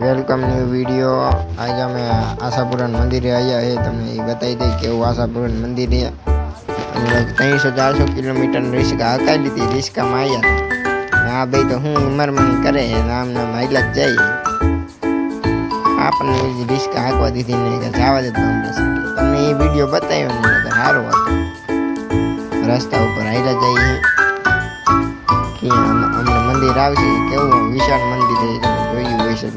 Welcome new video આજે અમે આશાપુરાણ મંદિરે આવ્યા છે તમને એ બતાવી દઈ કેવું આશાપુરાણ મંદિર છે અને ત્રણસો ચારસો કિલોમીટર રિસ્કા હકાઈ લીધી રિસ્કામાં આવ્યા હતા આ ભાઈ તો હું ઉંમરમાં કરે છે નામ નામ હાઈલા જ જાય આપણને એ રિસ્કા હાંકવા દીધી ને કે જવા દે તમને તમને એ વિડીયો બતાવ્યો ને તો સારો હતો રસ્તા ઉપર હાઈલા જઈએ કે અમ- અમને મંદિર આવશે કેવું વિશાળ મંદિર છે તમે જોયું હોય છે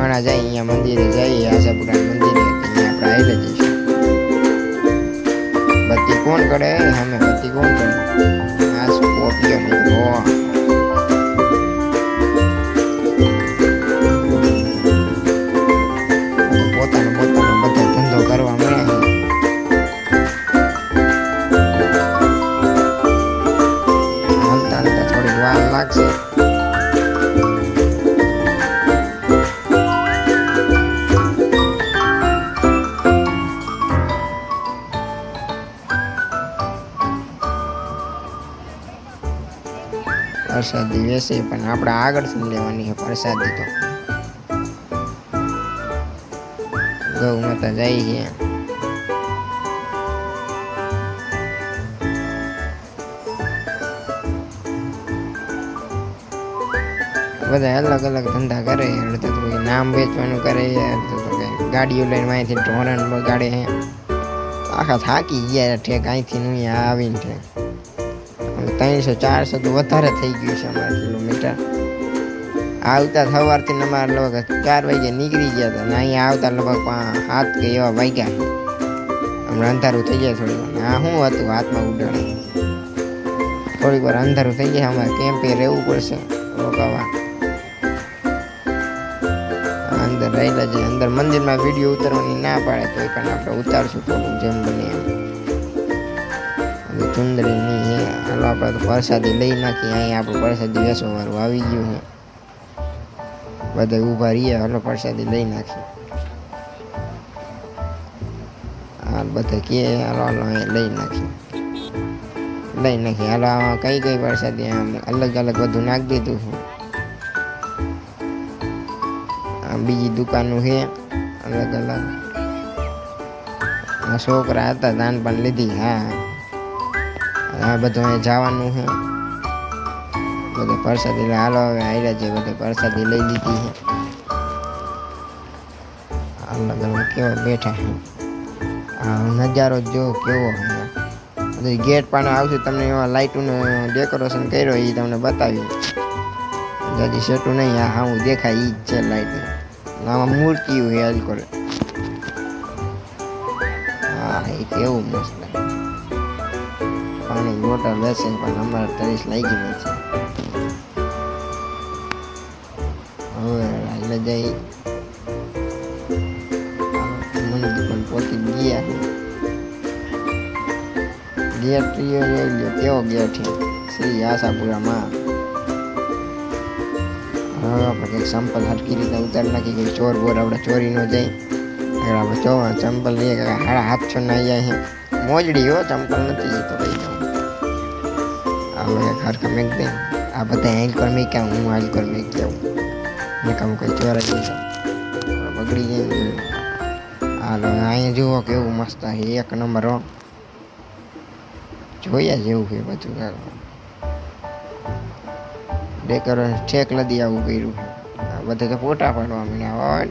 માણા જાય અહીંયા મંદિરે જઈએ આશાપુરા મંદિરે અહીંયા આપણે આવી જઈશું બત્તી કોણ કરે? અમે બત્તી કોણ કરે? આ સ્કોર્પિયો નીકળો પ્રસાદી વેચે પણ આપણે આગળથી લેવાની છે પ્રસાદી તો ગૌ માતા જાય છે બધા અલગ અલગ ધંધા કરે અડધા તો કોઈ નામ વેચવાનું કરે અડધા તો કંઈ ગાડીઓ લઈને અહીંથી ટોરન બગાડે છે આખા થાકી ગયા ઠેક અહીંથી નું અહીંયા આવીને ઠેક હવે ત્રણસો ચારસો તો વધારે થઈ ગયું છે અમારા કિલોમીટર આવતા સવારથી ને અમારે લગભગ ચાર વાગે નીકળી ગયા હતા ને અહીંયા આવતા લગભગ પા- સાત કે એવા વાગ્યા હમણાં અંધારું થઈ જાય થોડી વાર આ શું હતું હાથમાં ઉડાડે થોડીક વાર અંધારું થઈ જાય અમારે કેમ્પે રહેવું પડશે રોકાવા અંદર રહેલા છે અંદર મંદિરમાં વિડીયો ઉતારવાની ના પાડે તો પણ આપણે ઉતારશું થોડું જેમ બને એમ હવે ચુંદડી નહીં હે હાલો આપણે તો પ્રસાદી લઈ નાખીએ અહીંયા આપણું પ્રસાદી વેચવાવાળું આવી ગયું છે બધા ઊભા રહીએ હાલો પ્રસાદી લઈ નાખીએ હાલ બધા કે હાલો હાલો અહીંયા લઈ નાખીએ લઈ નાખીએ હાલો આમાં કઈ કઈ પ્રસાદી આમ અલગ અલગ બધું નાખી દીધું છે આ બીજી દુકાનો છે અલગ અલગ આ છોકરા હતા દાન પણ લીધી હા આ બધું જવાનું છે. બધું પ્રસાદી હાલો, હવે આવ્યા છે બધું પરસાદી લઈ લીધી છે. અલગ કેવા બેઠા આ નજારો જો કેવો બધું ગેટ પણ આવશે તમને એવા લાઇટનું ડેકોરેશન કર્યો, એ તમને બતાવ્યું હજી સેટું નહીં, આ હા દેખાય એ જ છે લાઇટ આમાં મૂર્તિ હોય હાલ કરે. હા, એ કેવું મસ્ત પાણી બોટલ લેશે પણ અમારે તરીસ લાગી નથી હવે એટલે જઈ મંદિર પણ પહોંચી ગયા ગેટ લ્યો જોઈ લ્યો કેવો ગેટ છે શ્રી આશાપુરામાં હવે આપણે કંઈક સંપલ હટકી રીતે ઉતારી નાખી કંઈક ચોર બોર આપણે ચોરી ન જાય આગળ આપણે જો ચંપલ લઈએ કે હાડા હાથસો ના જાય છે મોજડી હો ચંપલ નથી જતો ભાઈ આપણે એક હરખા મેક દે. આ બધા એન્કર મેં ક્યાં હું હાલકર મેં ક્યાં મેં કામ કઈ ચોર જ નહીં જાઉં. બગડી જાય હાલો અહીંયા જુઓ કેવું મસ્ત એક નંબર હો. જોયા જેવું છે બધું ડેકોરેશન ઠેક લદી આવું કર્યું. બધે તો ફોટા પાડવા માંડ્યા હોય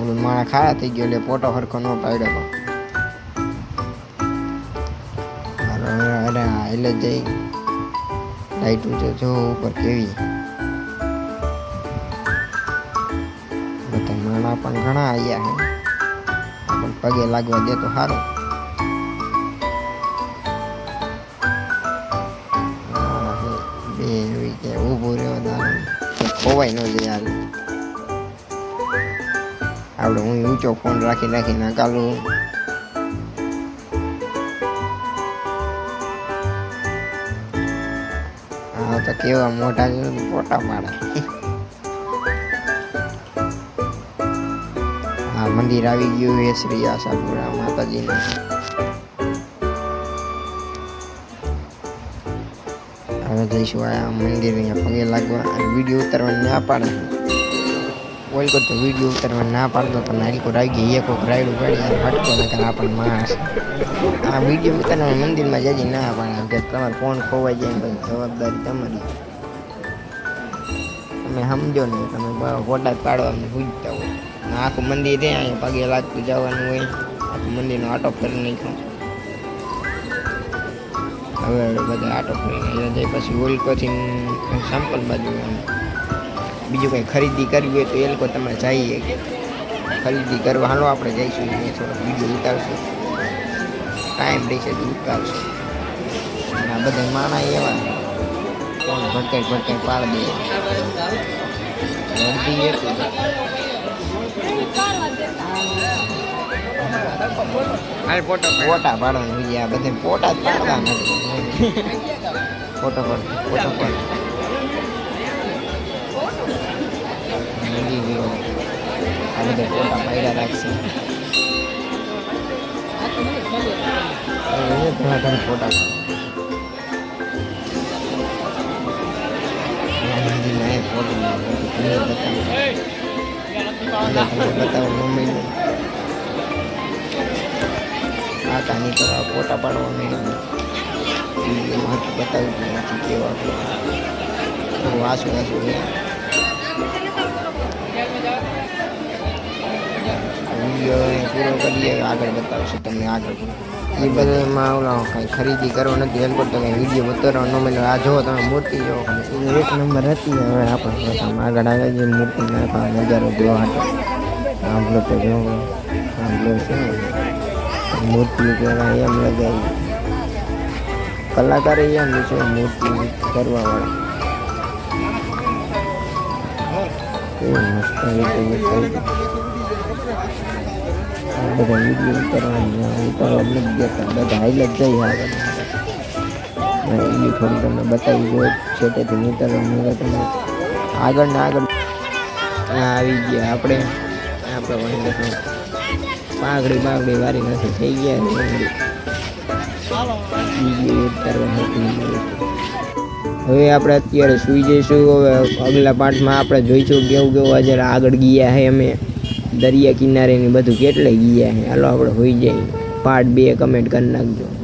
ઓલું માણા ખારા થઈ ગયો એટલે ફોટો હરખો ન પાડ્યો તો. હાલો અરે એટલે જઈ. લાઈટ જો જો ઉપર કેવી. બધા માણા પણ ઘણા આવ્યા છે પણ પગે લાગવા દે તો સારું બે એવી કે ઊભું રહેવા ખોવાય ન જાય આપણે હું ઊંચો ફોન રાખી નાખીને કાલું હા, તો કેવા મોટા મોટા પાડે. હા, મંદિર આવી ગયું એ શ્રી આશાપુરા માતાજીનું. હવે જઈશું આ મંદિર અહીંયા પગે લાગવા. વીડિયો ઉતારવા ના પાડે. ઓલ કરતો વીડિયો ઉતારવા ના પાડતો પણ નારિકો આવી ગઈ. એક રાયડું પડી યાર ફટકો ને કરે આપણને માણસ. આ વીડિયો ઉતારવા મંદિરમાં જજી ના પાડે. કે તમારે ફોન ખોવાઈ જાય પછી જવાબદારી તમારી. તમે સમજો ને તમે ફોટા જ પાડવા પૂછતા હોય. આખું મંદિર છે અહીંયા પગે લાગતું જવાનું હોય. આખું મંદિરનો આટો ફરી નાખ્યો. હવે બધા આટો અહીંયા જાય, પછી ઓલકોથી સેમ્પલ બાજુ બીજું કંઈ ખરીદી કરવી હોય તો એ લોકો તમે જઈએ ખરીદી કરવા હાલો આપણે જઈશું એ થોડો બીજું ઉતારશું. ટાઈમ રહેશે તો ઉતારશું. આ બધા માણા એવા. કોણ ભટકાઈ ભટકાઈ પાડ દે. અડધી એટલું જ. ફોટા પાડવાનું આ બધા ફોટા જ પાડવા નથી. ફોટો ફોટો ફોટો મૂકી ગયો આ બધા ફોટા પાડ્યા રાખશે ઘણા ઘણા ફોટા બતાવું મમ્મીને આ કાની તો ફોટા પાડવા મેળવી માથું બતાવી દઉં કેવા કેવા વાસુ વાસુ વિડીયો પૂરો કરીએ આગળ બતાવશું તમને આગળ એ બધામાં ઓલા કાંઈ ખરીદી કરવો નથી એમ કરતો કંઈ વિડીયો બતાવવાનો ન મળ્યો આ જુઓ તમે મૂર્તિ જુઓ ખાલી એક નંબર હતી હવે આપણે પોતામાં આગળ આવે છે મૂર્તિ નાખવા નજારો જોવા હતો સાંભળો તો જો સાંભળો છે ને મૂર્તિ કહેવાય એમ લગાવી કલાકાર એમ છે મૂર્તિ કરવા વાળા કેવું મસ્ત રીતે બતાવી આ બધા વીડિયો દેતા બધા આગળ એ થોડું તમને બતાવી દો છેટેથી ઉતારવા મળે તમને આગળ ને આગળ આવી ગયા આપણે આપણે વાંધો પાઘડી બાગડી વારી નથી થઈ ગયા બીજી ઉતારવા હવે આપણે અત્યારે સુઈ જઈશું, હવે અગલા પાઠમાં આપણે જોઈશું કેવું કેવું આજે આગળ ગયા છે અમે. દરિયા કિનારે ને બધું કેટલે ગયા છે. હાલો, આપણે હોઈ જાય. પાર્ટ બે કમેન્ટ કરી નાખજો.